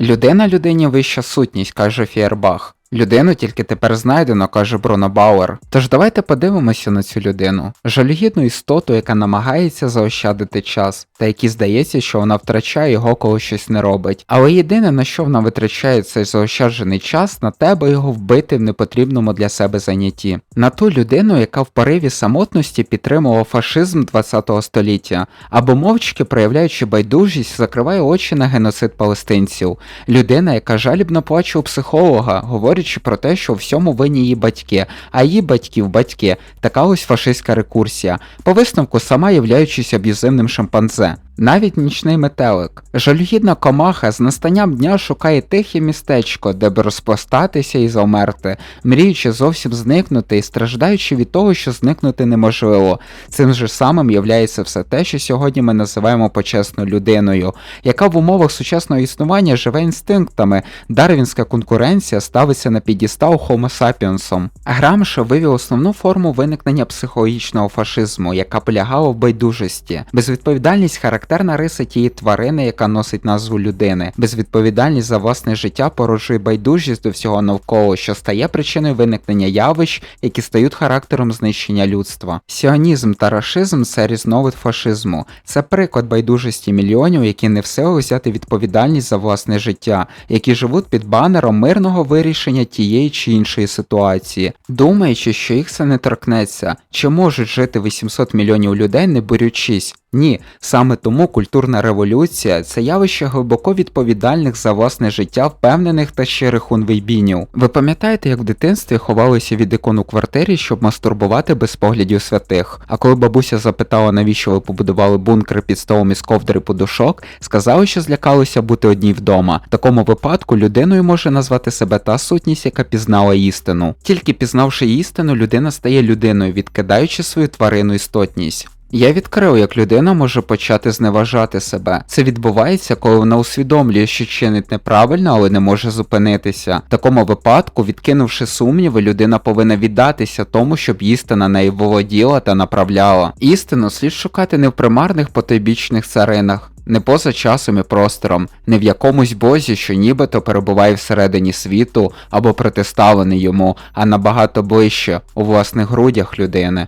Людина людині вища сутність, каже Фєрбах. Людину тільки тепер знайдено, каже Бруно Бауер. Тож давайте подивимося на цю людину. Жалюгідну істоту, яка намагається заощадити час, та якій здається, що вона втрачає його, коли щось не робить. Але єдине, на що вона витрачає цей заощаджений час, на тебе його вбити в непотрібному для себе занятті. На ту людину, яка в пориві самотності підтримувала фашизм 20-го століття, або мовчки проявляючи байдужість, закриває очі на геноцид палестинців. Людина, яка жалібно плаче у психолога, говорячи про те, що у всьому винні її батьки, а її батьків батьки. Така ось фашистська рекурсія. По висновку сама являючись аб'юзивним шимпанзе. Навіть нічний метелик. Жалюгідна комаха з настанням дня шукає тихе містечко, де б розпластатися і завмерти, мріючи зовсім зникнути і страждаючи від того, що зникнути неможливо. Цим же самим являється все те, що сьогодні ми називаємо почесною людиною, яка в умовах сучасного існування живе інстинктами. Дарвінська конкуренція ставиться на підістал Homo sapiensом. Грамша вивів основну форму виникнення психологічного фашизму, яка полягала в байдужості. Безвідповідальність характерна риса тієї тварини, яка носить назву людини. Безвідповідальність за власне життя породжує байдужість до всього навколо, що стає причиною виникнення явищ, які стають характером знищення людства. Сіонізм та рашизм це різновид фашизму. Це приклад байдужості мільйонів, які не в силах взяти відповідальність за власне життя, які живуть під банером мирного вирішення тієї чи іншої ситуації, думаючи, що їх це не торкнеться, чи можуть жити 800 мільйонів людей, не борючись. Ні, саме тому культурна революція це явище глибоко відповідальних за власне життя впевнених та щирих хунвейбінів. Ви пам'ятаєте, як в дитинстві ховалися від ікон у квартирі, щоб мастурбувати без поглядів святих? А коли бабуся запитала, навіщо ви побудували бункер під столом із ковдри подушок, сказали, що злякалися бути одній вдома. В такому випадку людиною може назвати себе та сутність, яка пізнала істину. Тільки пізнавши істину, людина стає людиною, відкидаючи свою тварину істотність. Я відкрив, як людина може почати зневажати себе. Це відбувається, коли вона усвідомлює, що чинить неправильно, але не може зупинитися. В такому випадку, відкинувши сумніви, людина повинна віддатися тому, щоб істина нею володіла та направляла. Істину слід шукати не в примарних потойбічних царинах. Не поза часом і простором, не в якомусь бозі, що нібито перебуває всередині світу або протиставлений йому, а набагато ближче у власних грудях людини.